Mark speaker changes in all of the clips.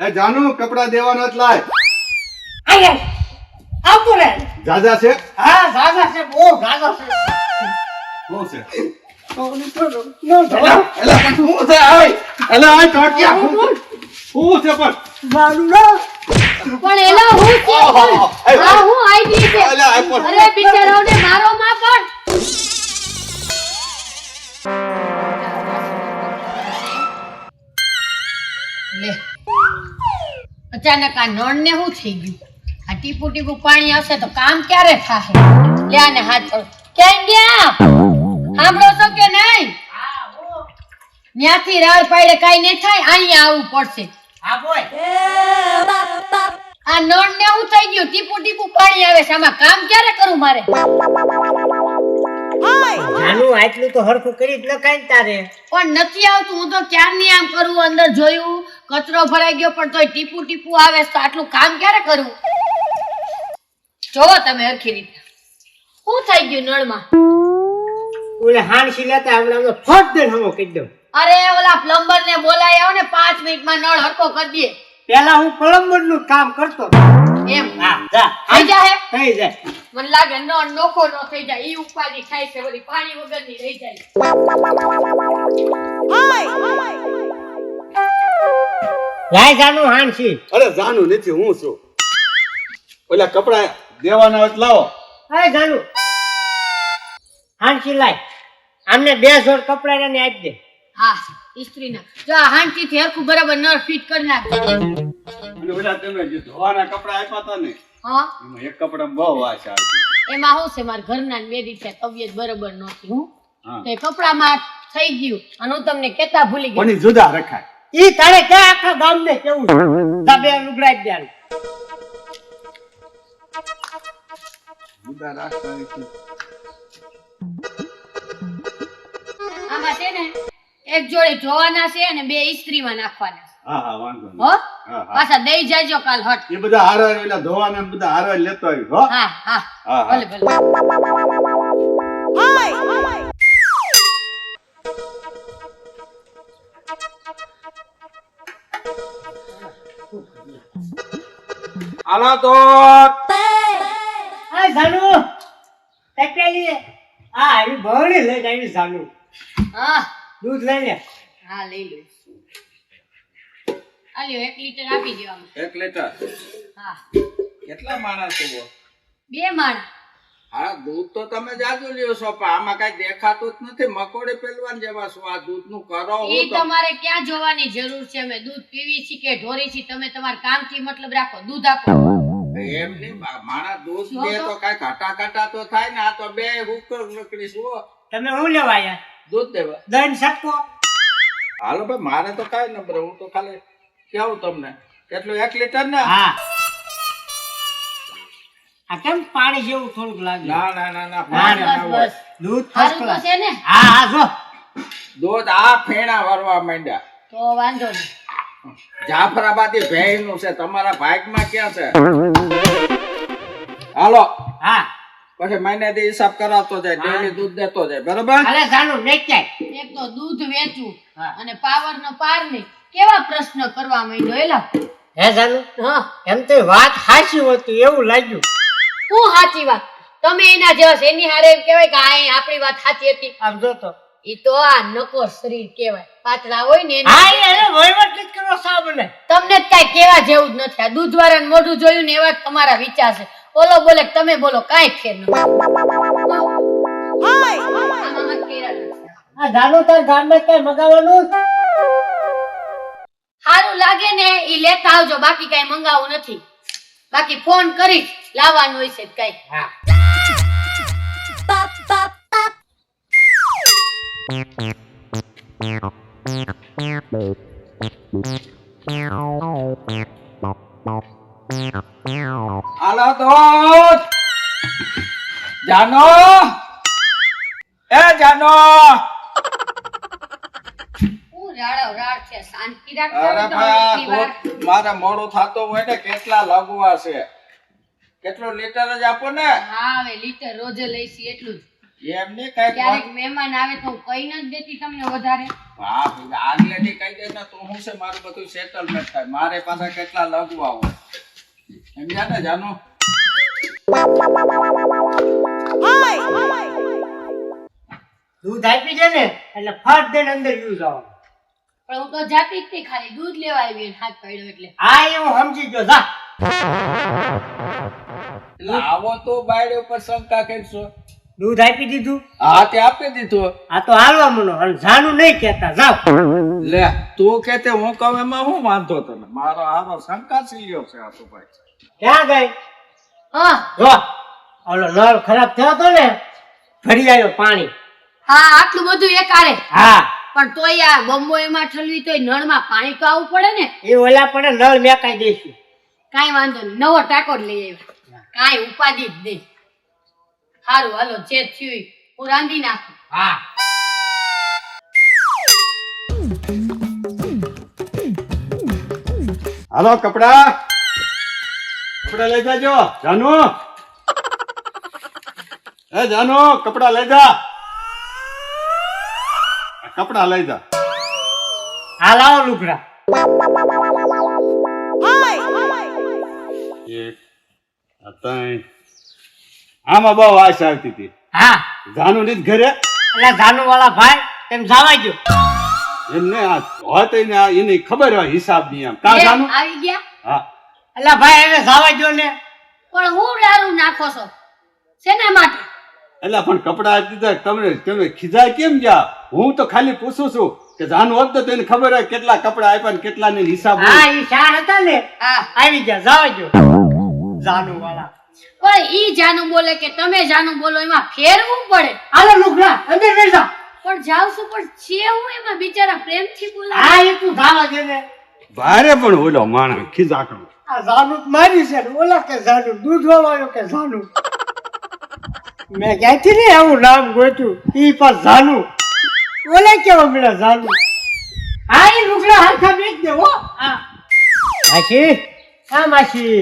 Speaker 1: એ જાનુ કપડા દેવાના જ લાય.
Speaker 2: આવો. આવતો રે
Speaker 1: જાજા છે?
Speaker 2: હા જાજા છે બહુ જાજા છે.
Speaker 1: બહુ છે? પણ શું છે? એલા આય ટોટિયા શું શું છે પણ?
Speaker 2: મારું ના.
Speaker 3: પણ એલા હું છે હું છે.
Speaker 1: એલા આય પણ.
Speaker 3: અરે બિચારાઓને મારો માં પણ અચાનક આ નળ ને શું થઈ ગયું? આ ટીપુ ટીપુ પાણી આવશે તો કામ ક્યારે થાશે લે આને હાથ કેમ ગયા? સાંભળો છો કે નહીં? ન્યાથી રાળ પાડે કાઈ નહીં થાય અહીંયા આવવું પડશે. આ નળ ને શું થઈ ગયું? ટીપુ ટીપુ પાણી આવે છે. આમાં કામ ક્યારે કરું મારે?
Speaker 2: નાનું આટલું તો હરખું કરી જ લખાય તારે.
Speaker 3: પણ નથી આવતું. હું તો ક્યારની આમ કરું? અંદર જોયું? કચરો ભરાઈ ગયો પણ તોય ટીપુ ટીપુ આવે તો આટલું કામ ક્યારે કરું? જોવો તમે હરખી રીતે. શું થઈ ગયું નળમાં?
Speaker 2: ઓલે હાણસી લેતા હમણાં ફટ દે હમો કહી દઉં.
Speaker 3: અરે ઓલા પ્લમ્બર ને બોલાય આવો ને પાંચ મિનિટમાં નળ હરખો કરી દે
Speaker 2: પેલા હું પ્લમ્બરનું કામ કરતો.
Speaker 3: એમ?
Speaker 2: હા જા.
Speaker 3: થઈ જાય
Speaker 2: થઈ જાય.
Speaker 3: મને લાગે નળ નોખો નો થઈ જાય. ઈ ઉપાધી થાય છે ઓલી પાણી વગરની રહી જાય.
Speaker 2: લાય જાનું હાંસી
Speaker 1: અરે જાનું નથી હું છું. ઓલા કપડા દેવાના હોય લાવો.
Speaker 2: હાય જાનું. હાંસી લાય. આમને બે જોડ કપડા એને આપી દે.
Speaker 3: હા ઇસ્ત્રીના જો આ હાંચીથી હરખું બરાબર નર ફિટ કરી નાખજો
Speaker 1: અને ઓલા તમે જે ધોવાના કપડા આપ્યા હતા ને
Speaker 3: હા?
Speaker 1: એમાં એક કપડા બહુ વાસ આવતી
Speaker 3: એમાં હું છે મારા ઘરના ને બે દિવસે તબિયત બરોબર નહોતી હું? તે કપડામાં થઈ ગયું. અને હું તમને કેતા ભૂલી ગઈ.
Speaker 1: પણ જુદા રખાય.
Speaker 2: ઈ તારે ક્યાં આખા ગામને કેવું છે? તા બે લુગડા આપી દે
Speaker 1: જુદા રાખતા
Speaker 3: આમાં છે ને એક જોડે જોવાના છે અને બે ઇસ્ત્રીમાં નાખવાના છે.
Speaker 1: હા હા વાંધો
Speaker 3: હો? પાછા દઈ જાજો કાલ હટ.
Speaker 1: એ બધા હારો એટલે ધોવાના બધા હારો લેતો આવી હો.
Speaker 3: હા હા.
Speaker 1: હા હા.
Speaker 3: ભલે ભલે.
Speaker 4: હાલો તો.
Speaker 2: આ જાનુ તકેલી આ આવી બહણી લઈને આવી જાનુ
Speaker 3: હા.
Speaker 2: દૂધ લઈ લે
Speaker 3: હા લઈ લો. આ લ્યો એક લીટર આપી દો આમાં.
Speaker 4: એક લીટર?
Speaker 3: હા.
Speaker 4: કેટલા માણસ છો?
Speaker 3: બે માણ.
Speaker 4: હા દૂધ તો તમે જાજુ લ્યો છો પણ આમાં કઈ દેખાતું જ નથી. મકોડી પેલવાન જેવા છો. આ દૂધનું કરો
Speaker 3: એ તમારે ક્યાં જોવાની જરૂર છે? અમે દૂધ પીવી છીએ કે ઢોરી છીએ? તમે તમારા કામથી મતલબ રાખો દૂધ આપો.
Speaker 4: એમ નહીં મારા દૂધ લે
Speaker 3: તો?
Speaker 4: તો કઈ ઘાટા ઘાટા તો થાય ને આ તો બે હુકર નકરી છો
Speaker 2: તમે હું લેવા આયા?
Speaker 4: દૂધ દેવા.
Speaker 2: દહીં સટકો
Speaker 4: હાલો ભાઈ મારે તો કઈ નંબર હું તો ખાલી કેવું તમને? કેટલું? એક લીટર ને?
Speaker 2: હા. આ કેમ પાણી જેવું થોડુંક લાગે
Speaker 4: ના ના ના ના પાણી
Speaker 3: બસ
Speaker 4: ના હોય.
Speaker 3: બસ
Speaker 2: દૂધ ફર્સ્ટ ક્લાસ
Speaker 3: છે ને?
Speaker 2: હા હા જો.
Speaker 4: દૂધ આ ફેણા વરવા માંડ્યા.
Speaker 3: તો વાંધો નહીં.
Speaker 4: જાફરાબાદી ભેઈ છે. તમારા ભાગમાં ક્યાં છે? હાલો.
Speaker 2: હા.
Speaker 4: પછી મહિને દી હિસાબ કરાવતો જાય ડેલી દૂધ દેતો જાય બરોબર?
Speaker 2: અરે જાનુ વેચાય.
Speaker 3: એક તો દૂધ વેચવું અને પાવર નો પાર નહીં. કેવા પ્રશ્ન કરવા માંડ્યો એલા?
Speaker 2: હે જાનુ
Speaker 3: હા
Speaker 2: એમ તો વાત હાચી હતી એવું લાગ્યું.
Speaker 3: હું સાચી વાત? તમે એના જેવા છે એની હારે એમ કહેવાય કે આ એ આપણી વાત સાચી હતી?
Speaker 2: આમ જો તો.
Speaker 3: ઈ તો આ નકોર શરીર કહેવાય. પાતળા હોય ને
Speaker 2: હા એ એને વહીવટ જ કરવો સાબ ને.
Speaker 3: તમને જ કાંઈ કેવા જેવું જ નથી. આ દૂધ વાળાને મોઢું જોયું ને એવા જ તમારા વિચાર છે. ઓલો બોલે કે તમે બોલો કાંઈ ફેર નથી આમાં મત નથી.
Speaker 2: આ જાનુ તાર ગામમાં કઈ મગાવવાનું
Speaker 3: સારું લાગે ને ઈ લેતા આવજો. બાકી કાંઈ મંગાવું નથી. બાકી ફોન કરી લાવવાનું હોય છે કઈ
Speaker 2: હા.
Speaker 4: હાલો તો જાનો. એ જાનો. અરે ભાઈ મારે મોડું થતું હોય ને કેટલા લગવા છે. કેટલું લીટર જ આપો ને?
Speaker 3: હા હવે લીટર રોજ લઈશ એટલું જ.
Speaker 4: એમને કઈ
Speaker 3: ક્યારેક મહેમાન આવે તો કઈ નથી દેતી તમને વધારે.
Speaker 4: વાહ આગલે થી કહી દે ને તો હું છે મારું બધું સેટલમેન્ટ થાય. મારે પાછા કેટલા લગવા આવો. સમજ્યા ને જાનો?
Speaker 2: દૂધ આપી છે ને એટલે ફટ દેન અંદર યુઝ આવો
Speaker 3: પણ હું તો જાતી જ ખાલી દૂધ લેવા આવી હાથ પડ્યો એટલે.
Speaker 2: હા એ હું સમજી ગયો. જા.
Speaker 4: આવો તો બાયડે ઉપર શંકા કરશો.
Speaker 2: દૂધ આપી દીધું?
Speaker 4: હા તે આપી દીધું.
Speaker 2: આ તો હાલવા મનો અને જાનું નહીં કહેતા જાવ
Speaker 4: લે તું કે તે હું કહું એમાં હું વાંધો તને? મારો હારો શંકા સીલ્યો છે આ તો ભાઈ.
Speaker 2: ક્યાં ગઈ?
Speaker 3: હા.
Speaker 2: જો ઓલો નળ ખરાબ થયો તો ને ભરી આવ્યો પાણી.
Speaker 3: હા આટલું બધું એકારે
Speaker 2: હા.
Speaker 3: પણ તોય આ બમ્બો એમાં ઠલવી તોય નળમાં પાણી તો આવવું પડે ને.
Speaker 2: એ ઓલા પણ નળ મેકાઈ દઈશું
Speaker 3: કાંઈ વાંધો નહીં. નવો ટાંકો જ લઈ આવ્યા. કાંઈ ઉપાધિ જ નહીં. સારું હાલો જે થયું હું રાંધી નાખું.
Speaker 2: હા.
Speaker 1: હાલો કપડા. કપડા લઈ જાજો. જાનુ. એ જાનુ કપડા લઈ જા. કપડા લઈ જા.
Speaker 2: હા લાવો લુગડા.
Speaker 1: એક આ ત્રણ. આમાં બહુ આશ આવતી હતી.
Speaker 2: હા.
Speaker 1: જાનુ ની ઘરે?
Speaker 2: એટલે જાનું વાળા ભાઈ તેમ જવા ગયો.
Speaker 1: એમને આ હોત એને એની ખબર હોય હિસાબની એમ. કા
Speaker 3: કેમ?
Speaker 1: જાનુ
Speaker 3: આવી ગયા?
Speaker 1: હા.
Speaker 2: એટલે ભાઈ એને જવા ગયો ને.
Speaker 3: પણ હું દારૂ નાખો છો? શેના માટે?
Speaker 1: એટલે પણ કપડા આપી દીધા તમે તમે ખીજાય કેમ ગયા? હું તો ખાલી પૂછું છું. કે જાનુ હોત તો એને ખબર હોય કેટલા કપડા આપ્યા ને કેટલા ને હિસાબ
Speaker 2: હા એ ચાર હતા ને આવી ગયા જાવજો. જાનું વાળા
Speaker 3: પણ ઈ જાનું બોલે કે તમે જાનું બોલો એમાં ફેરવું પડે.
Speaker 2: હાલો લુગડા અંદર લઈ જા.
Speaker 3: પણ જાવ છું પણ છે હું એમાં? બિચારા પ્રેમથી બોલા.
Speaker 2: હા એ તું જવા દે ને
Speaker 1: ભારે પણ ઓલો માણસ ખીજાકણો.
Speaker 2: આ જાનું મારી છે ને ઓલા કે જાનું દૂધ વાળો કે જાનું. મેં ક્યાંથી ને આવું નામ ગોત્યું? ઈ પણ જાનું. ઓલે કેવા મળ્યા જાનું હા એ લુગડા હાથા મેક દે હો હા. માસી? હા માસી.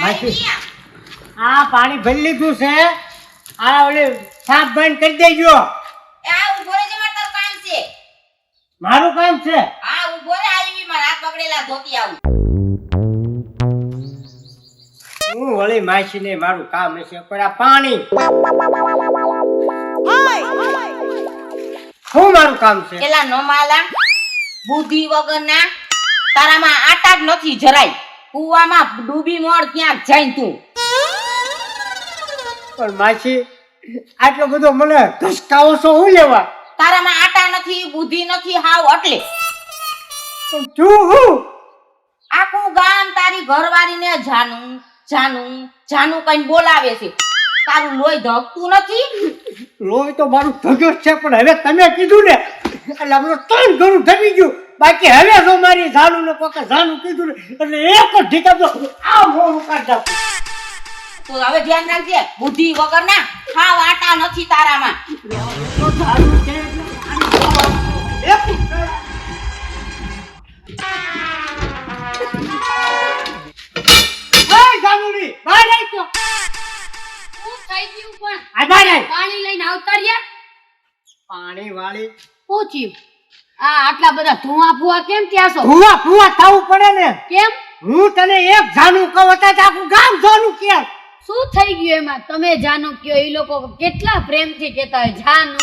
Speaker 2: માસી. આ પાણી ભરી લીધું છે. આ ઓલી સાફ બંધ કરી દેજો.
Speaker 5: આ ઊભો રહેજે મારે તારું કામ છે.
Speaker 2: મારું કામ છે?
Speaker 5: આ ઊભો રે આવી મારા હાથ પકડેલા ધોતી આવું.
Speaker 2: હું વળી માસી ને મારું કામ હશે પણ આ પાણી. શું મારું કામ છે?
Speaker 5: પેલા નમાલા બુદ્ધિ વગરના તારામાં આટા જ નથી જરાય. કુવામાં ડૂબી મોડ ક્યાંક જાય તું?
Speaker 2: પણ માસી આટલો બધો મને ધસકાવો છો હું લેવા?
Speaker 5: તારામાં આટા નથી બુદ્ધિ નથી હાવ એટલે.
Speaker 2: પણ તું હું?
Speaker 5: આખું ગામ તારી ઘરવાળીને જાનું જાનું જાનું કઈ બોલાવે છે. તારું લોહી ધકતું નથી?
Speaker 2: લોહી તો મારું ધગ્યો છે પણ હવે તમે કીધું ને એટલે આપણું ત્રણ ઘણું ધમી ગયું. બાકી હવે જો મારી જાનું ને કોકે જાનું કીધું ને એટલે એક જ ઢીકા દો આ મોડું કાઢ નાખું.
Speaker 5: તો હવે ધ્યાન રાખજે બુદ્ધિ વગરના હાવ વાટા નથી તારામાં.
Speaker 2: તો જાનું છે એક
Speaker 3: થઈ ગયું પણ પાણી લઈને આવતા રહ્યા.
Speaker 2: પાણી વાળી.
Speaker 3: પૂછ્યું આ આટલા બધા ધુઆ ફુવા કેમ ત્યાં છો?
Speaker 2: ભૂવા ભૂવા થવું પડે ને.
Speaker 3: કેમ?
Speaker 2: હું તને એક જાનું કહું હતા આખું ગામ જાનું કે
Speaker 3: શું થઈ ગયું એમાં? તમે જાનું કયો એ લોકો કેટલા પ્રેમથી કહેતા હોય જાનું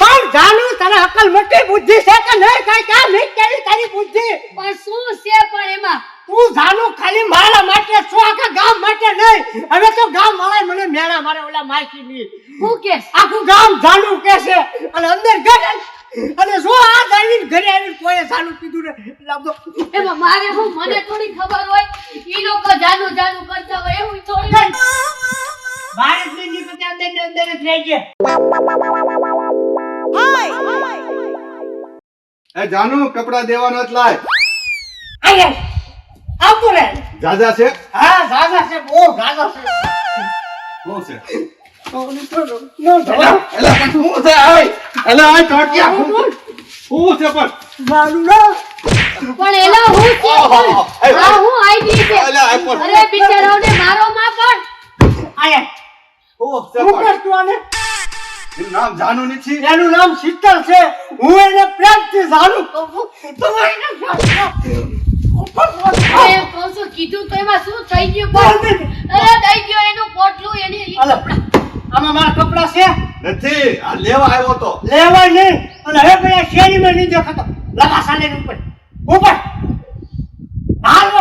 Speaker 2: પણ જાનું તને અકલ મોટી બુદ્ધિ છે કે નહીં? કઈ કામ નહીં કેવી તારી બુદ્ધિ?
Speaker 3: પણ શું છે પણ એમાં?
Speaker 2: તું જાનું ખાલી મારા માટે છો આખા ગામ માટે નહીં. હવે તો ગામ વાળા મને મેળા મારે ઓલા માસી ની
Speaker 3: હું કે?
Speaker 2: આખું ગામ જાનું કે છે. અને અંદર ઘરે અને જો આ જાવીને ઘરે આવીને કોઈ જાનું કીધું ને એટલે આમ તો
Speaker 3: એમાં મારે હું મને થોડી ખબર હોય ઈ લોકો જાનું જાનું કરતા હોય એવું થોડી હોય.
Speaker 2: બાર જ અંદર ને અંદર જ રહેજે
Speaker 1: એ જાનું કપડા દેવાનો જ લાય.
Speaker 2: આય આવતો રે
Speaker 1: જાજા છે?
Speaker 2: હા દાદા છે બહુ દાદા છે.
Speaker 1: બહુ છે. નામ? જાનુ નથી
Speaker 2: એનું નામ શીતલ છે. હું એને પ્રેમથી જાણું. તમે જાણો.
Speaker 3: કહું છું, કીધું તો એમાં શું થઈ ગયું પણ? અરે દઈ ગયો એનું પોટલું એને ઈ
Speaker 2: હાલો.
Speaker 3: કપડાં.
Speaker 2: આમાં મારા કપડા છે?
Speaker 1: નથી આ લેવા આવ્યો તો.
Speaker 2: લેવાય નહીં. અને હવે પેલા શેરીમાં નહીં દેખાતો. લગા સાલે ઉપર. ઉપર. હાલો.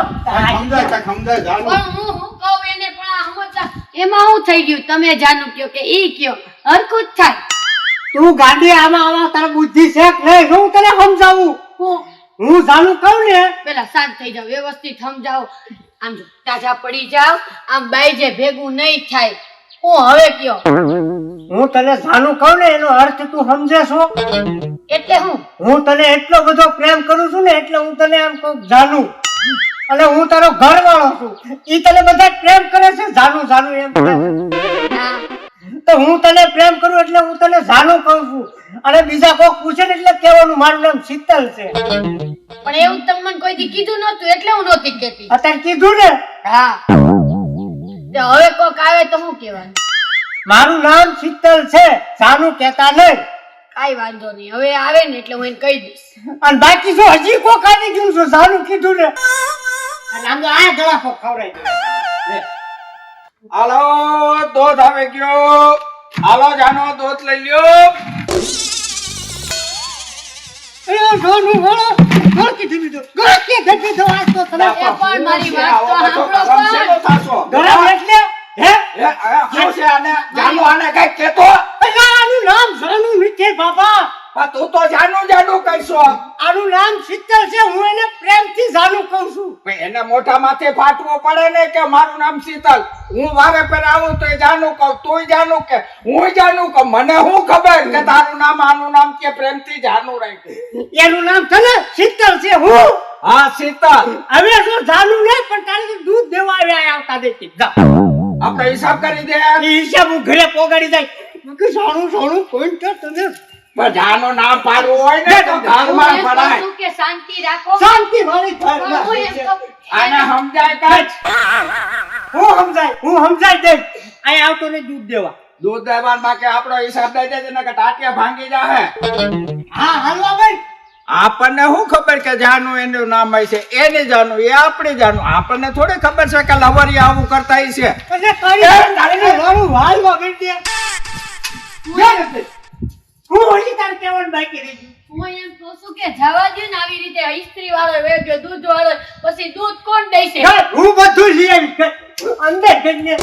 Speaker 1: સમજાય કાંઈક સમજાય જાનું
Speaker 3: પણ હું હું કહું એને પણ આ સમજતા એમાં શું થઈ ગયું? તમે જાણો કયો કે ઈ કયો? હરખું થાય.
Speaker 2: તું ગાડી આમાં આમાં તારા બુદ્ધિ છે કે નહીં? હું તને સમજાવું.
Speaker 3: હું
Speaker 2: હું જાણું કહું ને?
Speaker 3: પેલા શાંત થઈ જાવ વ્યવસ્થિત સમજાવો. આમ જો તાજા પડી જાવ આમ બાઈ જે ભેગું નહીં થાય. હું હવે કયો?
Speaker 2: હું તને જાણું કહું ને એનો અર્થ તું સમજે છો?
Speaker 3: એટલે હું?
Speaker 2: હું તને એટલો બધો પ્રેમ કરું છું ને એટલે હું તને એમ કહું જાણું. અને હું તારો ઘરવાળો છું. ઈ તને બધા પ્રેમ કરે છે જાણું જાણું એમ. તો હું તને પ્રેમ કરું એટલે હું તને જાણું કહું છું. અને બીજા કોક પૂછે ને એટલે કહેવાનું મારું નામ શીતલ છે.
Speaker 3: પણ એવું તમે મને કોઈ થી કીધું નહોતું એટલે હું નહોતી કેતી
Speaker 2: અત્યારે કીધું ને?
Speaker 3: હા. તે હવે કોક આવે તો હું કહેવાનું?
Speaker 2: મારું નામ શીતલ છે જાણું કહેતા નહીં.
Speaker 3: કાઈ વાંધો નહીં હવે આવે ને એટલે હું એને કહી દઈશ.
Speaker 2: અને બાકી જો હજી કોક આવી ગયું છું જાણું કીધું ને? અને આમ તો આ ગળા ફોક ખવડાવી દે. લે.
Speaker 4: હાલો દૂધ આવી ગયો. હાલો જાનો દોધ લઈ લ્યો.
Speaker 2: બાબા.
Speaker 4: તું તો જાનું જાનું કહીશો
Speaker 2: આનું નામ શીતલ છે હું એને પ્રેમથી જાણું કહું છું.
Speaker 4: એને મોઢા માથે ફાટવો પડે ને કે મારું નામ શીતલ? હું વારે પર આવું તો જાનું કહું તું જાનું કે હું જાનું કહું. મને શું ખબર કે તારું નામ આનું નામ કે પ્રેમથી જાનું રાખ્યું
Speaker 2: એનું નામ છે ને શીતલ છે હું?
Speaker 4: હા શીતલ.
Speaker 2: હવે જો જાણું નહીં પણ તારે દૂધ દેવા આવ્યા આવતા દેતી જા.
Speaker 4: આપણે હિસાબ કરી દે.
Speaker 2: હિસાબ હું ઘરે પોગાડી જાય કીધું જાણું જાણું કોઈ તમે?
Speaker 4: પણ નામ પાડવું હોય ને તો ઘરમાં પડાય.
Speaker 3: કે શાંતિ રાખો.
Speaker 2: શાંતિ
Speaker 3: વાળી
Speaker 2: ઘરમાં
Speaker 4: આને સમજાય કાચ
Speaker 2: હું સમજાય? હું સમજાય દે અહીં આવતો ને દૂધ દેવા.
Speaker 4: દૂધ દેવાન બાકી આપણો હિસાબ દઈ દેજે ને કે ટાટિયા ભાંગી જાહે.
Speaker 2: હા હાલવા ભાઈ
Speaker 4: આપણને શું ખબર કે જાનું એનું નામ હોય છે? એને જાનું એ આપણે જાનું. આપણને થોડી ખબર છે કે લવરી આવું કરતા છે.
Speaker 2: વાલ વગર દે કહેવાનું બાકી રહી ગયું.
Speaker 3: હું એમ તો શું કે જવા દે ને આવી રીતે ઇસ્ત્રી વાળો વેજો દૂધ વાળો પછી દૂધ કોણ દેશે?
Speaker 2: હું બધું લઈ આવીશ. અંદર જઈને.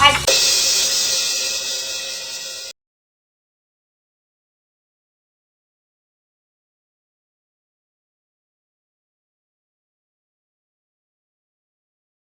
Speaker 2: આ